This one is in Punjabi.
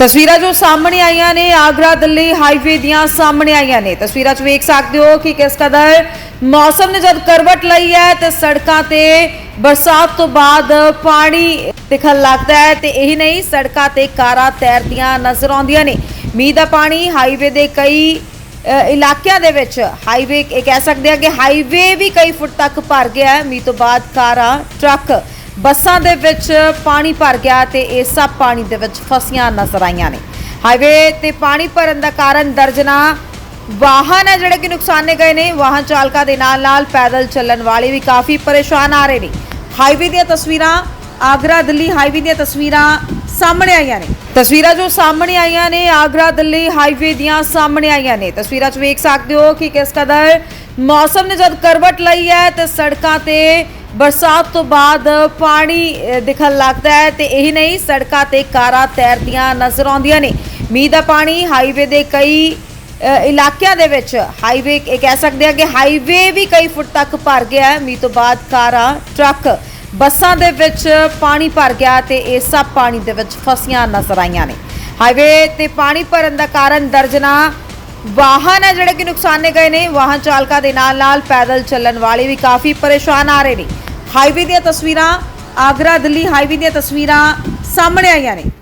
ਤਸਵੀਰਾਂ ਜੋ ਸਾਹਮਣੇ ਆਈਆਂ ਨੇ ਆਗਰਾ ਦਿੱਲੀ ਹਾਈਵੇ ਦੀਆਂ ਸਾਹਮਣੇ ਆਈਆਂ ਨੇ। ਤਸਵੀਰਾਂ 'ਚ ਵੇਖ ਸਕਦੇ ਹੋ ਕਿ ਕਿਸ ਕਦਰ ਮੌਸਮ ਨੇ ਜਦ ਕਰਵਟ ਲਈ ਹੈ ਤੇ ਸੜਕਾਂ ਤੇ ਬਰਸਾਤ ਤੋਂ ਬਾਅਦ ਪਾਣੀ ਦਿਖਣ ਲੱਗਦਾ ਹੈ ਤੇ ਇਹ ਨਹੀਂ, ਸੜਕਾਂ ਤੇ ਕਾਰਾਂ ਤੈਰਦੀਆਂ ਨਜ਼ਰ ਆਉਂਦੀਆਂ ਨੇ। ਮੀਂਹ ਦਾ ਪਾਣੀ ਹਾਈਵੇ ਦੇ ਕਈ ਇਲਾਕਿਆਂ ਦੇ ਵਿੱਚ ਹਾਈਵੇ, ਇਹ ਕਹਿ ਸਕਦੇ ਆ ਕਿ ਹਾਈਵੇ ਵੀ ਕਈ ਫੁੱਟ ਤੱਕ ਭਰ ਗਿਆ ਹੈ। ਮੀਂਹ ਤੋਂ ਬਾਅਦ ਕਾਰਾਂ, ਟਰੱਕ ਬੱਸਾਂ ਦੇ ਵਿੱਚ ਪਾਣੀ ਭਰ ਗਿਆ ਤੇ ਇਹ ਸਭ ਪਾਣੀ ਦੇ ਵਿੱਚ ਫਸੀਆਂ ਨਜ਼ਰ ਆਈਆਂ ਨੇ। ਹਾਈਵੇ ਤੇ ਪਾਣੀ ਭਰਨ ਦਾ ਕਾਰਨ ਦਰਜਨਾ ਵਾਹਨ ਹੈ ਜਿਹੜੇ ਕਿ ਨੁਕਸਾਨੇ ਗਏ ਨੇ। ਵਾਹਨ ਚਾਲਕਾਂ ਦੇ ਨਾਲ ਨਾਲ ਪੈਦਲ ਚੱਲਣ ਵਾਲੇ ਵੀ ਕਾਫੀ ਪਰੇਸ਼ਾਨ ਆ ਰਹੇ ਨੇ। ਹਾਈਵੇ ਦੀਆਂ ਤਸਵੀਰਾਂ ਆਗਰਾ ਦਿੱਲੀ ਹਾਈਵੇ ਦੀਆਂ ਤਸਵੀਰਾਂ ਸਾਹਮਣੇ ਆਈਆਂ ਨੇ। ਤਸਵੀਰਾਂ ਜੋ ਸਾਹਮਣੇ ਆਈਆਂ ਨੇ, ਆਗਰਾ ਦਿੱਲੀ ਹਾਈਵੇ ਦੀਆਂ ਸਾਹਮਣੇ ਆਈਆਂ ਨੇ। ਤਸਵੀਰਾਂ 'ਚ ਵੇਖ ਸਕਦੇ ਹੋ ਕਿ ਕਿਸ ਕਦਰ ਮੌਸਮ ਨੇ ਜਦ ਕਰਵਟ ਲਈ ਹੈ ਤੇ ਸੜਕਾਂ ਤੇ ਬਰਸਾਤ ਤੋਂ ਬਾਅਦ ਪਾਣੀ ਦਿਖਣ ਲੱਗਦਾ ਹੈ ਤੇ ਇਹ ਨਹੀਂ, ਸੜਕਾਂ ਤੇ ਕਾਰਾਂ ਤੈਰਦੀਆਂ ਨਜ਼ਰ ਆਉਂਦੀਆਂ ਨੇ। ਮੀਂਹ ਦਾ ਪਾਣੀ ਹਾਈਵੇ ਦੇ ਕਈ ਇਲਾਕਿਆਂ ਦੇ ਵਿੱਚ ਹਾਈਵੇ, ਇਹ ਕਹਿ ਸਕਦੇ ਆ ਕਿ ਹਾਈਵੇ ਵੀ ਕਈ ਫੁੱਟ ਤੱਕ ਭਰ ਗਿਆ ਹੈ। ਮੀਂਹ ਤੋਂ ਬਾਅਦ ਕਾਰਾਂ, ਟਰੱਕ, ਬੱਸਾਂ ਦੇ ਵਿੱਚ ਪਾਣੀ ਭਰ ਗਿਆ ਤੇ ਇਹ ਸਭ ਪਾਣੀ ਦੇ ਵਿੱਚ ਫਸੀਆਂ ਨਜ਼ਰ ਆਈਆਂ ਨੇ। ਹਾਈਵੇ ਤੇ ਪਾਣੀ ਭਰਨ ਦਾ ਕਾਰਨ ਦਰਜਨਾ ਵਾਹਨ ਹੈ ਜਿਹੜੇ ਕਿ ਨੁਕਸਾਨੇ ਗਏ ਨੇ। ਵਾਹਨ ਚਾਲਕਾਂ ਦੇ ਨਾਲ ਨਾਲ ਪੈਦਲ ਚੱਲਣ ਵਾਲੇ ਵੀ ਕਾਫੀ ਪਰੇਸ਼ਾਨ ਆ ਰਹੇ ਨੇ। ਹਾਈਵੇ ਦੀਆਂ ਤਸਵੀਰਾਂ ਆਗਰਾ ਦਿੱਲੀ ਹਾਈਵੇ ਦੀਆਂ ਤਸਵੀਰਾਂ ਸਾਹਮਣੇ ਆਈਆਂ ਨੇ।